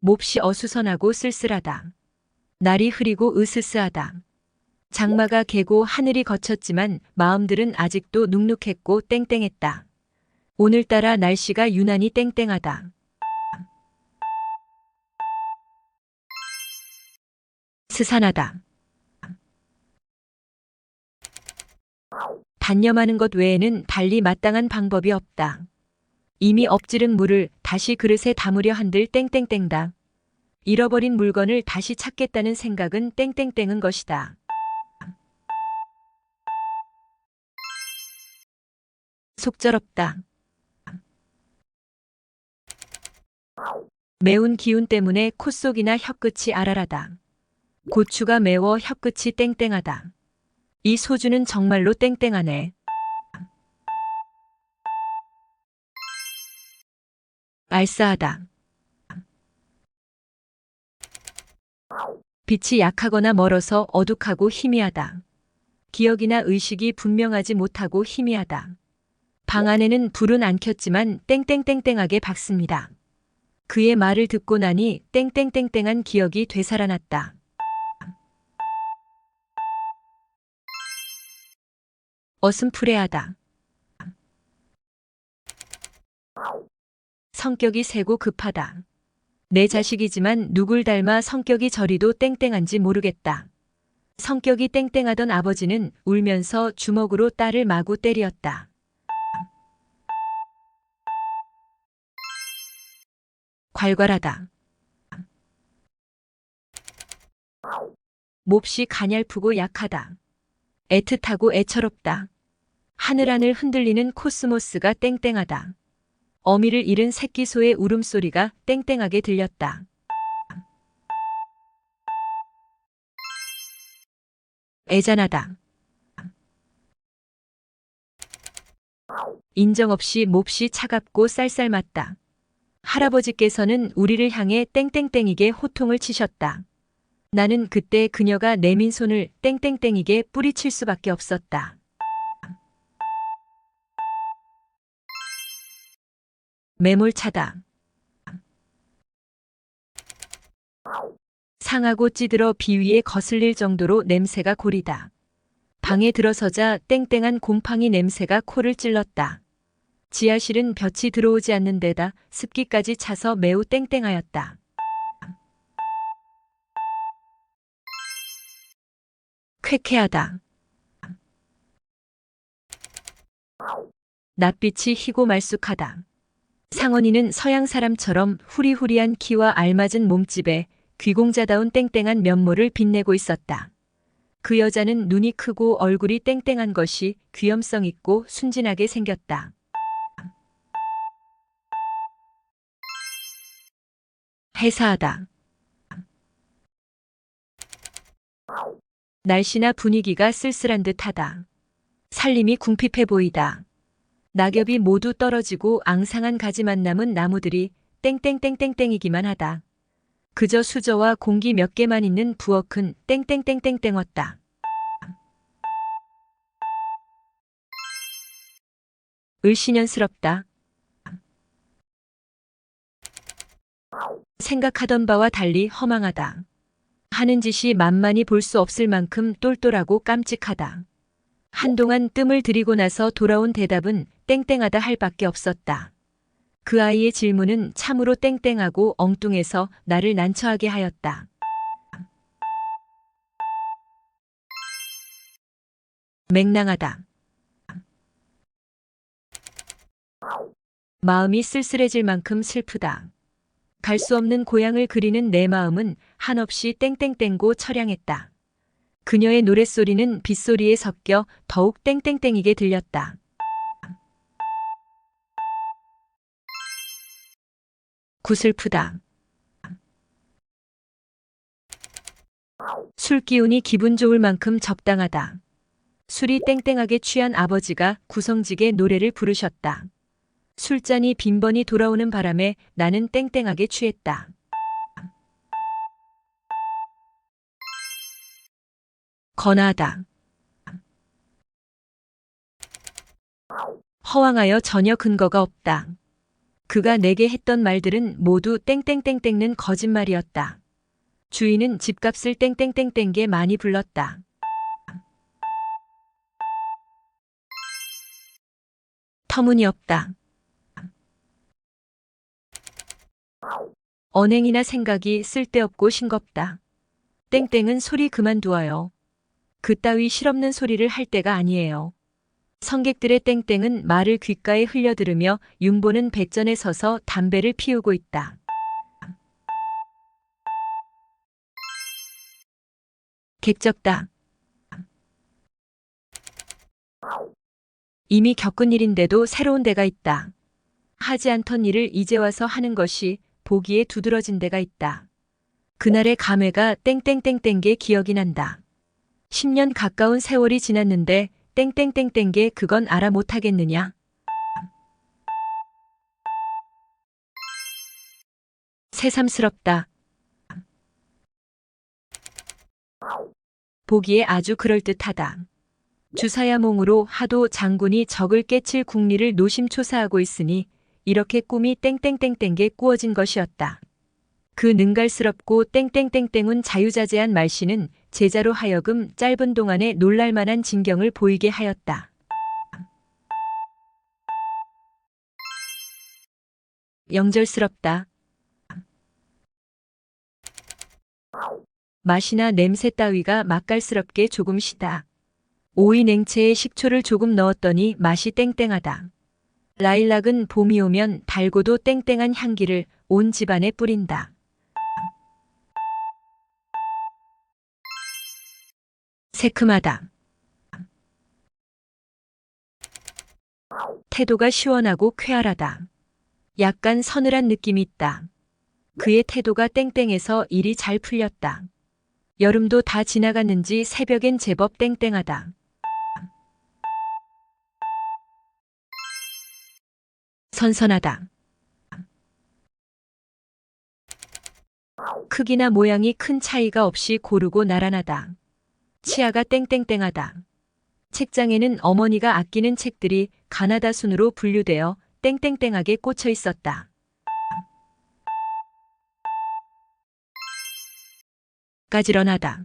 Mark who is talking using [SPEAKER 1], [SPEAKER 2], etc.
[SPEAKER 1] 몹시 어수선하고 쓸쓸하다. 날이 흐리고 으스스하다. 장마가 개고 하늘이 거쳤지만 마음들은 아직도 눅눅했고 땡땡했다. 오늘따라 날씨가 유난히 땡땡하다. 스산하다. 단념하는 것 외에는 달리 마땅한 방법이 없다. 이미 엎지른 물을 다시 그릇에 담으려 한들 땡땡땡다. 잃어버린 물건을 다시 찾겠다는 생각은 땡땡땡은 것이다. 속절없다. 매운 기운 때문에 콧속이나 혀끝이 알알하다. 고추가 매워 혀끝이 땡땡하다. 이 소주는 정말로 땡땡하네. 알싸하다. 빛이 약하거나 멀어서 어둑하고 희미하다. 기억이나 의식이 분명하지 못하고 희미하다. 방 안에는 불은 안 켰지만 땡땡땡땡하게 밝습니다. 그의 말을 듣고 나니 땡땡땡땡한 기억이 되살아났다. 어슴푸레하다. 성격이 세고 급하다. 내 자식이지만 누굴 닮아 성격이 저리도 땡땡한지 모르겠다. 성격이 땡땡하던 아버지는 울면서 주먹으로 딸을 마구 때리었다. 괄괄하다. 몹시 가냘프고 약하다. 애틋하고 애처롭다. 하늘하늘 흔들리는 코스모스가 땡땡하다. 어미를 잃은 새끼 소의 울음소리가 땡땡하게 들렸다. 애잔하다. 인정 없이 몹시 차갑고 쌀쌀맞다. 할아버지께서는 우리를 향해 땡땡땡이게 호통을 치셨다. 나는 그때 그녀가 내민 손을 땡땡땡이게 뿌리칠 수밖에 없었다. 매몰차다. 상하고 찌들어 비위에 거슬릴 정도로 냄새가 고리다. 방에 들어서자 땡땡한 곰팡이 냄새가 코를 찔렀다. 지하실은 볕이 들어오지 않는 데다 습기까지 차서 매우 땡땡하였다. 쾌쾌하다. 낯빛이 희고 말쑥하다. 상원이는 서양 사람처럼 후리후리한 키와 알맞은 몸집에 귀공자다운 땡땡한 면모를 빛내고 있었다. 그 여자는 눈이 크고 얼굴이 땡땡한 것이 귀염성 있고 순진하게 생겼다. 회사하다. 날씨나 분위기가 쓸쓸한 듯하다. 살림이 궁핍해 보이다. 낙엽이 모두 떨어지고 앙상한 가지만 남은 나무들이 땡땡땡땡땡이기만 하다. 그저 수저와 공기 몇 개만 있는 부엌은 땡땡땡땡땡었다. 을신연스럽다. 생각하던 바와 달리 허망하다. 하는 짓이 만만히 볼 수 없을 만큼 똘똘하고 깜찍하다. 한동안 뜸을 들이고 나서 돌아온 대답은 땡땡하다 할 밖에 없었다. 그 아이의 질문은 참으로 땡땡하고 엉뚱해서 나를 난처하게 하였다. 맹랑하다. 마음이 쓸쓸해질 만큼 슬프다. 갈 수 없는 고향을 그리는 내 마음은 한없이 땡땡땡고 처량했다. 그녀의 노랫소리는 빗소리에 섞여 더욱 땡땡땡이게 들렸다. 구슬프다. 술 기운이 기분 좋을 만큼 적당하다. 술이 땡땡하게 취한 아버지가 구성지게 노래를 부르셨다. 술잔이 빈번히 돌아오는 바람에 나는 땡땡하게 취했다. 건하다. 허황하여 전혀 근거가 없다. 그가 내게 했던 말들은 모두 땡땡땡땡는 거짓말이었다. 주인은 집값을 땡땡땡땡게 많이 불렀다. 터무니없다. 언행이나 생각이 쓸데없고 싱겁다. 땡땡은 소리 그만두어요. 그따위 실없는 소리를 할 때가 아니에요. 성객들의 땡땡은 말을 귓가에 흘려들으며 윤보는 백전에 서서 담배를 피우고 있다. 객적다. 이미 겪은 일인데도 새로운 데가 있다. 하지 않던 일을 이제 와서 하는 것이 보기에 두드러진 데가 있다. 그날의 감회가 땡땡땡땡게 기억이 난다. 10년 가까운 세월이 지났는데 땡땡땡땡게 그건 알아 못하겠느냐? 새삼스럽다. 보기에 아주 그럴듯하다. 주사야 몽으로 하도 장군이 적을 깨칠 국리를 노심초사하고 있으니 이렇게 꿈이 땡땡땡땡게 꾸어진 것이었다. 그 능갈스럽고 땡땡땡땡은 자유자재한 말씨는 제자로 하여금 짧은 동안에 놀랄만한 진경을 보이게 하였다. 영절스럽다. 맛이나 냄새 따위가 맛깔스럽게 조금 시다. 오이 냉채에 식초를 조금 넣었더니 맛이 땡땡하다. 라일락은 봄이 오면 달고도 땡땡한 향기를 온 집안에 뿌린다. 새큼하다. 태도가 시원하고 쾌활하다. 약간 서늘한 느낌이 있다. 그의 태도가 땡땡해서 일이 잘 풀렸다. 여름도 다 지나갔는지 새벽엔 제법 땡땡하다. 선선하다. 크기나 모양이 큰 차이가 없이 고르고 나란하다. 치아가 땡땡땡하다. 책장에는 어머니가 아끼는 책들이 가나다 순으로 분류되어 땡땡땡하게 꽂혀 있었다. 까지런하다.